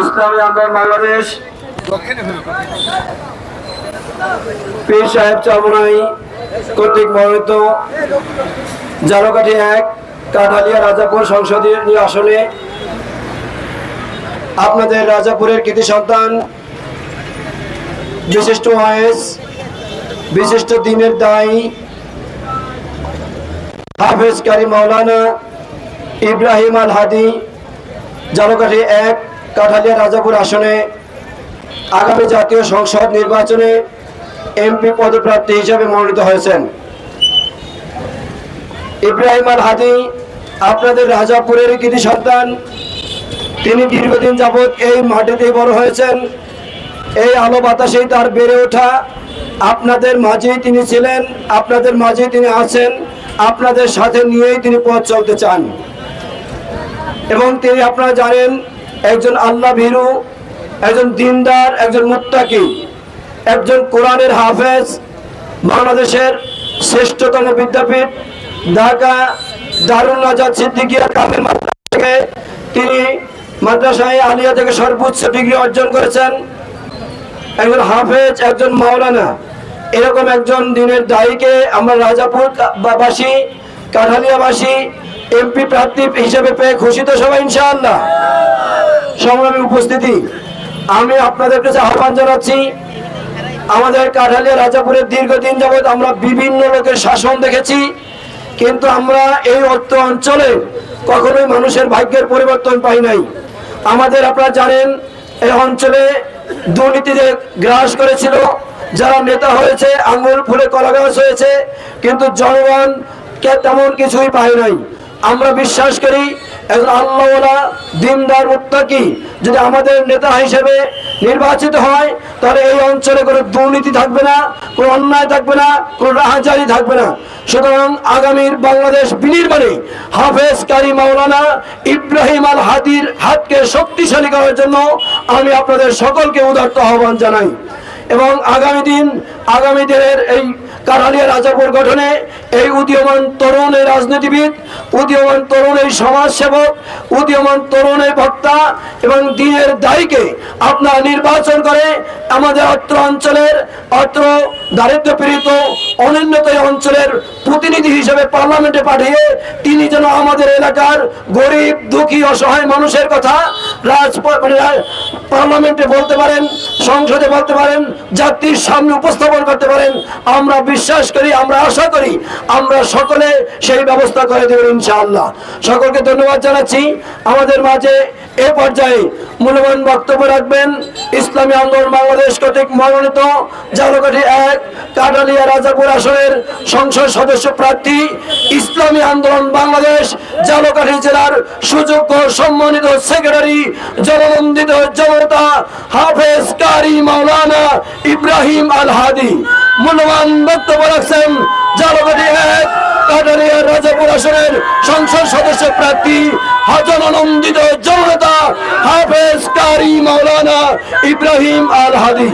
ইসলামী আন্দোলন বাংলাদেশ। পীর সাহেব কর্তৃক মনোনীত এক কাঠালিয়া রাজাপুর সংসদীয় আসনে আপনাদের রাজাপুরের কৃতি সন্তান, বিশিষ্ট ওয়াইস, বিশিষ্ট দিনের দায়ী, হাফেজ কারি মাওলানা ইব্রাহিম আল হাদি, জালকাঠি এক কাঠালিয়া রাজাপুর আসনে আগামী জাতীয় সংসদ নির্বাচনে এমপি পদপ্রার্থী হিসাবে মনোনীত হয়েছেন। ইব্রাহিম আল হাদি আপনাদের রাজাপুরের কৃতি সন্তান। তিনি দীর্ঘদিন যাবৎ এই মাটিতেই বড় হয়েছেন। এই আলো বাতাসেই তার বেড়ে ওঠা। আপনাদের মাঝেই তিনি ছিলেন, আপনাদের মাঝেই তিনি আছেন, আপনাদের সাথে নিয়েই তিনি পথ চলতে চান। এবং তিনি আপনারা জানেন একজন আল্লাহ ভীরু, একজন দিনদার, একজন মুত্তাকি, একজন কোরআনের হাফেজ, বাংলাদেশের শ্রেষ্ঠতম বিদ্যাপীঠ, ঢাকা দারুল নাজাদ সিদ্দিকিয়া কামেল মাদ্রাসা থেকে তিনি মাদ্রাসায় আলিয়া থেকে সর্বোচ্চ ডিগ্রি অর্জন করেছেন। একজন হাফেজ, একজন মাওলানা, এরকম একজন দিনের দায়ীকে আমরা রাজাপুর বাসী, কাঠালিয়াবাসী, এমপি প্রার্থী হিসেবে পেয়ে খুশি তো সবাই, ইনশাআল্লাহ। সংগ্রামী উপস্থিতি, আমি আপনাদের কাছে আহ্বান জানাচ্ছি, আমাদের কাঠালিয়া রাজাপুরের দীর্ঘদিন যাবৎ আমরা বিভিন্ন লোকের শাসন দেখেছি, কিন্তু আমরা এই অর্থ অঞ্চলে কখনোই মানুষের ভাগ্যের পরিবর্তন পাই নাই। আমাদের আপনারা জানেন, এই অঞ্চলে দুর্নীতিতে গ্রাস করেছিল, যারা নেতা হয়েছে, আঙ্গুল ফুলে কলা গাছ হয়েছে, কিন্তু জনগণ কে তেমন কিছুই পায় নাই। আমরা বিশ্বাস করি একজন আল্লাহওয়ালা দিনদার মুত্তাকি যদি আমাদের নেতা হিসেবে নির্বাচিত হয়, তাহলে এই অঞ্চলে কোনো দুর্নীতি থাকবে না, কোনো অন্যায় থাকবে না, কোনো রাহাজারি থাকবে না। সুতরাং আগামীর বাংলাদেশ বিনির্মাণে হাফেজ কারি মাওলানা ইব্রাহিম আল হাদির হাতকে শক্তিশালী করার জন্য আমি আপনাদের সকলকে উদার্ত আহ্বান জানাই। এবং আগামী দিন আগামী দিনের এই কারালিয়া রাজাপুর গঠনে এই উদীয়মান তরুণ এই রাজনীতিবিদ, উদীয়মান তরুণ এই সমাজসেবক, উদীয়মান তরুণ এই বক্তা এবং দিনের দায়ীকে আপনারা নির্বাচন করে আমাদের অত্র অঞ্চলের, অত্র দারিদ্র পীড়িত অনুন্নত অঞ্চলের প্রতিনিধি হিসেবে পার্লামেন্টে পাঠিয়ে তিনি যেন আমাদের এলাকার গরিব, দুঃখী, অসহায় মানুষের কথা মানে পার্লামেন্টে বলতে পারেন, সংসদে বলতে পারেন, জাতির সামনে উপস্থাপন করতে পারেন। আমরা বিশ্বাস করি, আমরা আশা করি, আমরা সকলে সেই ব্যবস্থা করে দেবেন ইনশাআল্লাহ। সকলকে ধন্যবাদ জানাচ্ছি। আমাদের মাঝে এ পর্যায়ে মূল্যবান বক্তব্য রাখবেন ইসলামী আন্দোলন বাংলাদেশ কর্তৃক মনোনীত জালকাঠি এক, কাটালিয়া রাজাপুর আসনের সংসদ সদস্য প্রার্থী ইসলামী আন্দোলন বাংলাদেশ জালকাঠি জেলার সুযোগ্য সম্মানিত সেক্রেটারি জননন্দিত জনতা হাফেজ কারি মাওলানা ইব্রাহিম আল হাদি মূল্যবান বক্তব্য রাখছেন জালকাঠি এক কাটারিয়া রাজাপুর আসনের সংসদ সদস্য প্রার্থী হজনানন্দিত জননেতা হাফেজ কারি মৌলানা ইব্রাহিম আল হাদি